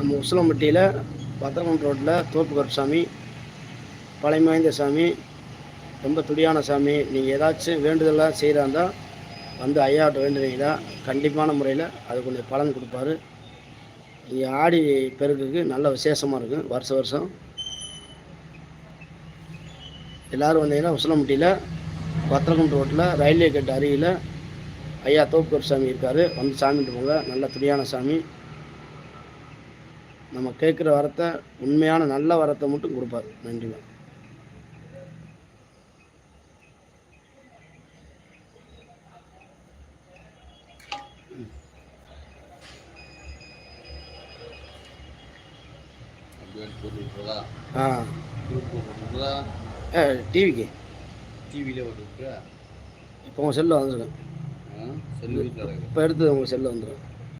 நம்ம உசிலம்பட்டியில் பத்திரமன் ரோட்டில் தோப்பு கருப்பசாமி பழமை வாய்ந்த சாமி ரொம்ப துடியான சாமி. நீங்கள் ஏதாச்சும் வேண்டுதலாக செய்கிறா இருந்தால் வந்து ஐயாட்ட வேண்டுனீங்கன்னா கண்டிப்பான முறையில் அது கொஞ்சம் பலன் கொடுப்பாரு. இங்கே ஆடி பெருக்குக்கு நல்ல விசேஷமாக இருக்கும் வருஷம் வருஷம். எல்லோரும் வந்தீங்கன்னா உசிலம்பட்டியில் பத்திரகுண்ட் ரோட்டில் ரயில்வே கேட் அருகில் ஐயா தோப்பு கருப்பசாமி இருக்கார். வந்து சாமிட்டு போங்க. நல்ல துடியான சாமி. நம்ம கேட்குற வரத்தை உண்மையான நல்ல வரத்தை மட்டும் கொடுப்பார். போட்டுருக்கா ஆ. ஏ டிவிக்கு. டிவியில் இப்போ உங்கள் செல்லு இருக்கு இப்போ எடுத்து உங்கள் செல்லில் வந்துடும்